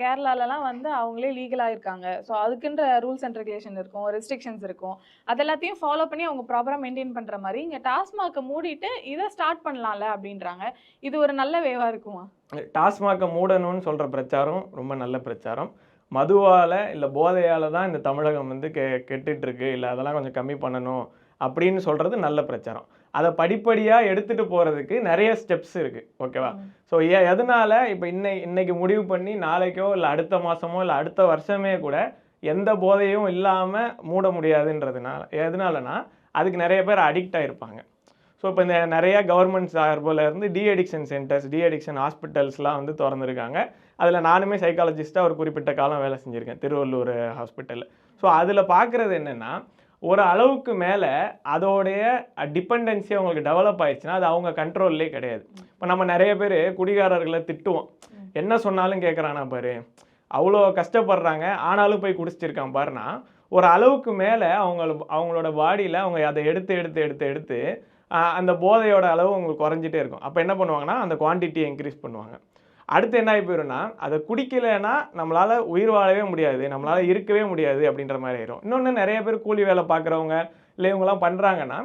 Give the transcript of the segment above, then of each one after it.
கேரளாலலாம் வந்து அவங்களே லீகலாக இருக்காங்க ஸோ அதுக்குன்ற ரூல்ஸ் அண்ட் ரெகுலேஷன் இருக்கும் ரெஸ்ட்ரிக்ஷன்ஸ் இருக்கும். அதெல்லாத்தையும் ஃபாலோ பண்ணி அவங்க ப்ராப்பராக மெயின்டைன் பண்ணுற மாதிரி இங்கே டாஸ்மாகை மூடிட்டு இதை ஸ்டார்ட் பண்ணலாம்ல அப்படின்றாங்க. இது ஒரு நல்ல வேவாக இருக்குமா? டாஸ்மாகை மூடணும்னு சொல்கிற பிரச்சாரம் ரொம்ப நல்ல பிரச்சாரம். மதுவால் இல்லை போதையால் தான் இந்த தமிழகம் வந்து கெ கெட்டுட்ருக்கு இல்லை அதெல்லாம் கொஞ்சம் கம்மி பண்ணணும். அப்படின்னு சொல்கிறது நல்ல பிரச்சாரம். அதை படிப்படியாக எடுத்துகிட்டு போகிறதுக்கு நிறைய ஸ்டெப்ஸ் இருக்குது ஓகேவா? ஸோ ஏ எதனால இப்போ இன்னை இன்னைக்கு முடிவு பண்ணி நாளைக்கோ இல்லை அடுத்த மாதமோ இல்லை அடுத்த வருஷமே கூட எந்த போதையும் இல்லாமல் மூட முடியாதுன்றதுனால எதனாலனா அதுக்கு நிறைய பேர் அடிக்ட் ஆகிருப்பாங்க ஸோ இப்போ இந்த நிறைய கவர்மெண்ட் சார்பில் இருந்து de addiction centres de addiction ஹாஸ்பிட்டல்ஸ்லாம் வந்து திறந்துருக்காங்க. அதில் நானுமே சைக்காலஜிஸ்ட்டாக ஒரு குறிப்பிட்ட காலம் வேலை செஞ்சுருக்கேன் திருவள்ளூர் ஹாஸ்பிட்டலில் ஸோ அதில் பார்க்குறது என்னென்னா ஒரு அளவுக்கு மேலே அதோடைய டிபெண்டன்சி அவங்களுக்கு டெவலப் ஆயிடுச்சுன்னா அது அவங்க கண்ட்ரோல்லே கிடையாது. இப்போ நம்ம நிறைய பேர் குடிகாரர்களை திட்டுவோம். என்ன சொன்னாலும் கேட்குறானா பாரு? அவ்வளோ கஷ்டப்படுறாங்க. ஆனாலும் போய் குடிச்சிருக்கான் பாருனா ஒரு அளவுக்கு மேலே அவங்க அவங்களோட பாடியில் அவங்க அதை எடுத்து எடுத்து எடுத்து எடுத்து அந்த போதையோட அளவு அவங்களுக்கு குறைஞ்சிட்டே இருக்கும். அப்போ என்ன பண்ணுவாங்கன்னா அந்த குவான்டிட்டியை இன்க்ரீஸ் பண்ணுவாங்க. அடுத்து என்ன ஆகி போயிரும்னா அதை குடிக்கலைன்னா நம்மளால் உயிர் வாழவே முடியாது நம்மளால் இருக்கவே முடியாது அப்படின்ற மாதிரி ஆயிரும். இன்னொன்று நிறைய பேர் கூலி வேலை பார்க்குறவங்க இல்லை இவங்கெல்லாம் பண்ணுறாங்கன்னா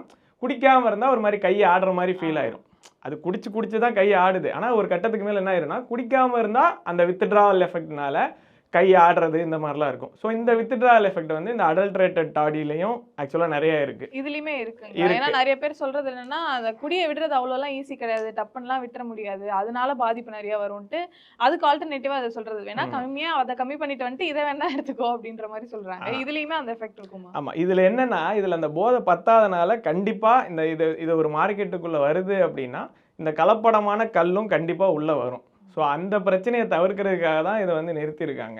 குடிக்காமல் இருந்தால் ஒரு மாதிரி கையை ஆடுற மாதிரி ஃபீல் ஆயிரும். அது குடிச்சு குடிச்சு தான் கை ஆடுது. ஆனால் ஒரு கட்டத்துக்கு மேலே என்ன ஆயிரும்னா குடிக்காமல் இருந்தால் அந்த வித்ட்ராவல் எஃபெக்ட்னால கை ஆடுறது இந்த மாதிரிலாம் இருக்கும். ஸோ இந்த வித்ட்ராவல் எஃபெக்ட் வந்து இந்த அடல்ட்ரேட்டட் டாடிலையும் ஆக்சுவலாக நிறைய இருக்குது இதுலயுமே இருக்கு. ஏன்னா நிறைய பேர் சொல்றது என்னன்னா அந்த குடியை விடுறது அவ்வளோலாம் ஈஸி கிடையாது. டப்புன்னுலாம் விட்டுற முடியாது. அதனால பாதிப்பு நிறைய வரும்ட்டு அதுக்கு ஆல்டர்னேட்டிவா அதை சொல்றது. வேணா ம். கம்மியா அதை கம்மி பண்ணிட்டு வந்துட்டு இதை வேணா எடுத்துக்கோ அப்படின்ற மாதிரி சொல்றாங்க. இதுலயுமே அந்த எஃபெக்ட் இருக்குமா? ஆமாம் இதில் என்னன்னா இதில் அந்த போதை பத்தாதனால கண்டிப்பாக இந்த இது இது ஒரு மார்க்கெட்டுக்குள்ளே வருது அப்படின்னா இந்த கலப்படமான கல்லும் கண்டிப்பாக உள்ளே வரும். ஸோ அந்த பிரச்சனையை தவிர்க்கிறதுக்காக தான் இதை வந்து நிறுத்தியிருக்காங்க.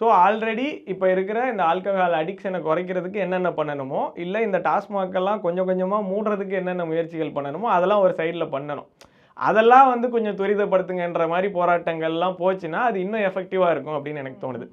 ஸோ ஆல்ரெடி இப்போ இருக்கிற இந்த ஆல்கஹால் அடிக்ஷனை குறைக்கிறதுக்கு என்னென்ன பண்ணணுமோ இல்லை இந்த டாஸ்மாக்கெல்லாம் கொஞ்சம் கொஞ்சமாக மூடுறதுக்கு என்னென்ன முயற்சிகள் பண்ணணுமோ அதெல்லாம் ஒரு சைடில் பண்ணணும். அதெல்லாம் வந்து கொஞ்சம் துரிதப்படுத்துங்கன்ற மாதிரி போராட்டங்கள்லாம் போச்சுன்னா அது இன்னும் எஃபெக்டிவாக இருக்கும் அப்படின்னு எனக்கு தோணுது.